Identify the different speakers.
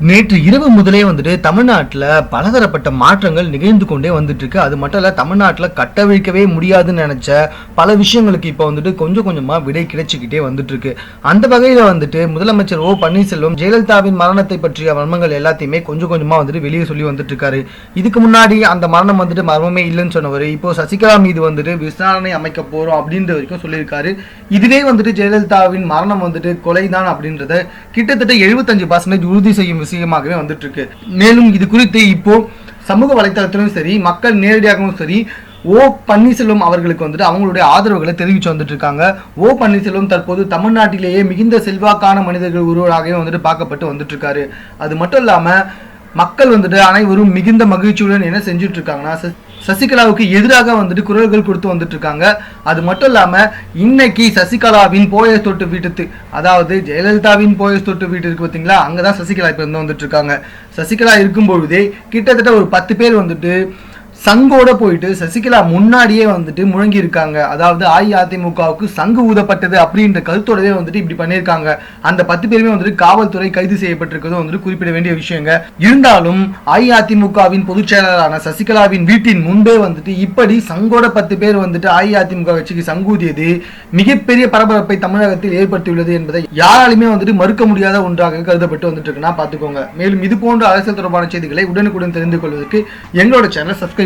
Speaker 1: நேற்று இரவு முதலே வந்துட்டு தமிழ்நாட்டில் பலதரப்பட்ட மாற்றங்கள் நிகழ்ந்து கொண்டே வந்துட்டு இருக்கு. அது மட்டும் இல்லை தமிழ்நாட்டில் கட்டவிழ்க்கவே முடியாதுன்னு நினச்ச பல விஷயங்களுக்கு இப்போ வந்துட்டு கொஞ்சம் கொஞ்சமாக விடை கிடைச்சிக்கிட்டே வந்துட்டு இருக்கு. அந்த வகையில் வந்துட்டு முதலமைச்சர் ஓ பன்னீர்செல்வம் ஜெயலலிதாவின் மரணத்தை பற்றிய மர்மங்கள் எல்லாத்தையுமே கொஞ்சம் கொஞ்சமாக வந்துட்டு வெளியே சொல்லி வந்துட்டு இருக்காரு. இதுக்கு முன்னாடி அந்த மரணம் வந்துட்டு மர்மமே இல்லைன்னு சொன்னவர் இப்போ சசிகலா மீது வந்துட்டு விசாரணை அமைக்க போகிறோம் அப்படின்ற வரைக்கும் சொல்லியிருக்காரு. இதுவே வந்துட்டு ஜெயலலிதாவின் மரணம் வந்துட்டு கொலைதான் அப்படின்றத கிட்டத்தட்ட எழுபத்தஞ்சு பர்சன்டேஜ் உறுதி செய்யும் விஷயமாகவே வந்துட்டு இருக்கு மேலும் இது குறித்து இப்போ சமூக வலைத்தளத்திலும் சரி மக்கள் நேரடியாகவும் சரி ஓ பன்னீர்செல்வம் அவர்களுக்கு வந்துட்டு அவங்களுடைய ஆதரவுகளை தெரிவித்து வந்துட்டு இருக்காங்க ஓ பன்னீர்செல்வம் தற்போது தமிழ்நாட்டிலேயே மிகுந்த செல்வாக்கான மனிதர்கள் ஒருவராகவே வந்துட்டு பார்க்கப்பட்டு வந்துட்டு இருக்காரு அது மட்டும் இல்லாம மக்கள் வந்துட்டு அனைவரும் மிகுந்த மகிழ்ச்சியுடன் என்ன செஞ்சுட்டு இருக்காங்கன்னா சசிகலாவுக்கு எதிராக வந்துட்டு குரல்கள் கொடுத்து வந்துட்டு இருக்காங்க அது மட்டும் இல்லாம இன்னைக்கு சசிகலாவின் போயஸ் தொட்டு வீட்டுக்கு அதாவது ஜெயலலிதாவின் போயஸ் தொட்டு வீட்டு இருக்கு பார்த்தீங்களா அங்கதான் சசிகலா இப்ப வந்து வந்துட்டு இருக்காங்க சசிகலா இருக்கும்பொழுதே கிட்டத்தட்ட ஒரு பத்து பேர் வந்துட்டு சங்கோட போயிட்டு சசிகலா முன்னாடியே வந்துட்டு முழங்கி இருக்காங்க அதாவது அஇஅதிமுகவுக்கு சங்கு ஊதப்பட்டது அப்படின்ற கருத்தோடவே வந்துட்டு இப்படி பண்ணியிருக்காங்க. அந்த பத்து பேருமே வந்துட்டு காவல்துறை கைது செய்யப்பட்டிருக்கிறதும் வந்துட்டு குறிப்பிட வேண்டிய விஷயங்க. இருந்தாலும் அஇஅதிமுகவின் பொதுச் செயலாளரான சசிகலாவின் வீட்டின் முன்பே வந்துட்டு இப்படி சங்கோட பத்து பேர் வந்துட்டு அஇஅதிமுக கட்சிக்கு சங்கூதியது மிகப்பெரிய பரபரப்பை தமிழகத்தில் ஏற்படுத்தியுள்ளது என்பதை யாராலுமே வந்துட்டு மறுக்க முடியாத ஒன்றாக கருதப்பட்டு வந்துட்டு இருக்குன்னா பார்த்துக்கோங்க. மேலும் இது போன்ற அரசியல் தொடர்பான செய்திகளை உடனுக்குடன் தெரிந்து கொள்வதற்கு எங்களோட சேனல் சப்ஸ்கிரைப்